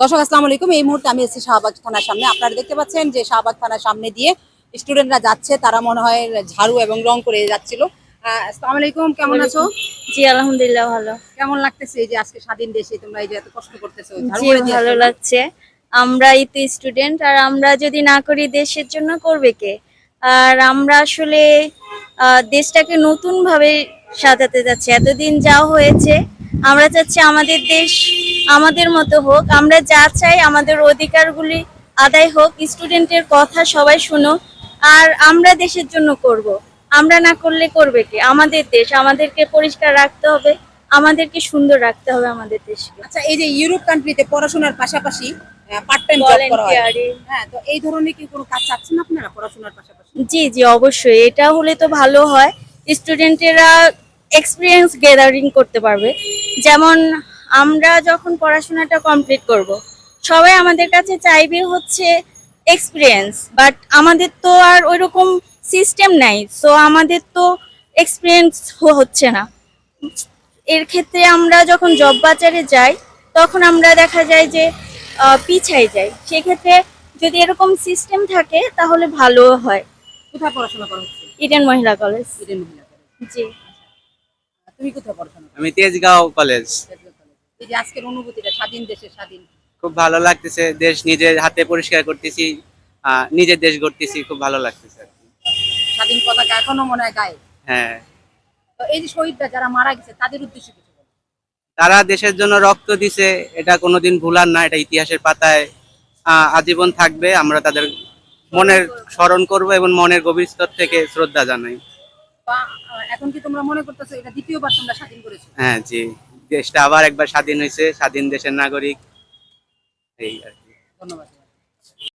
দর্শক আসসালামু আলাইকুম। এই মুহূর্তে আমি এসেছি শাহবাগ থানার সামনে। আপনারা দেখতে পাচ্ছেন যে শাহবাগ থানার সামনে দিয়ে স্টুডেন্টরা যাচ্ছে। তারা মনে হয় ঝাড়ু এবং রং করে যাচ্ছিল। আহ, আসসালামু আলাইকুম কেমন আছো? জি আলহামদুলিল্লাহ ভালো। কেমন লাগতেছে এই যে আজকে স্বাধীন দেশে তোমরা এই যে এত কষ্ট করতেছো ঝাড়ু জি করে দিয়ে ভালো। লাগছে। আমরাই তো স্টুডেন্ট আর আমরা যদি না করি দেশের জন্য করবে কে? আর আমরা আসলে আহ, দেশটাকে নতুন ভাবে সাজাতে যাচ্ছি। এতদিন যা হয়েছে আমরা চাচ্ছি আমাদের দেশ আমাদের মতো হোক আমরা যা চাই আমাদের অধিকারগুলি আদায় হোক স্টুডেন্টের কথা সবাই শুনো। আর আমরা দেশের জন্য করব। আমরা না করলে করবে কে? আমাদের দেশ আমাদেরকে পরিষ্কার রাখতে হবে আমাদেরকে সুন্দর রাখতে হবে আমাদের দেশকে। আচ্ছা এই যে ইউরোপ কান্ট্রিতে পড়াশোনার পাশাপাশি পার্ট টাইম জব করা হয়। হ্যাঁ তো এই ধরনের কি কোনো কাজ চাচ্ছেন আপনারা পড়াশোনার পাশাপাশি? জি জি অবশ্যই। এটা হলে তো ভালো হয়। স্টুডেন্টেরা এক্সপিরিয়েন্স গ্যাদারিং করতে পারবে। যেমন আমরা যখন পড়াশোনাটা কমপ্লিট করব সবাই আমাদের কাছে চাইবে হচ্ছে এক্সপিরিয়েন্স বাট আমাদের তো আর ওইরকম সিস্টেম নাই সো আমাদের তো এক্সপিরিয়েন্স হচ্ছে না। এর ক্ষেত্রে আমরা যখন জব বাজারে যাই তখন আমরা দেখা যায় যে পিছাই যাই। সেক্ষেত্রে যদি এরকম সিস্টেম থাকে তাহলে ভালো হয়। কোথায় পড়াশোনা করা হচ্ছে? ইডেন মহিলা কলেজ ইডেন মহিলা কলেজ। জি। তুমি কোথায় পড়াশোনা আমি তেজগাঁও কলেজ এই যে আজকের অনুভূতিটা স্বাধীন দেশে স্বাধীন। খুব ভালো লাগতেছে দেশ নিজের হাতে পরিষ্কার করতেছি নিজের দেশ গড়তেছি খুব ভালো লাগতেছে স্বাধীন পতাকা এখনও মনে হয় গায়ে হ্যাঁ। তো এই যে শহীদরা যারা মারা গেছে তাদের উদ্দেশ্যে কিছু তারা দেশের জন্য রক্ত দিছে এটা কোনোদিন ভুলার না এটা ইতিহাসের পাতায় আজীবন থাকবে আমরা তাদের মনের স্মরণ করব এবং মনের গভীর স্তর থেকে শ্রদ্ধা জানাই। এখন কি তোমরা মনে করতেছো এটা দ্বিতীয়বার তোমরা স্বাধীন করেছ? হ্যাঁ জি। দেশটা আবার একবার স্বাধীন হয়েছে স্বাধীন দেশের নাগরিক। এই আর কি। ধন্যবাদ।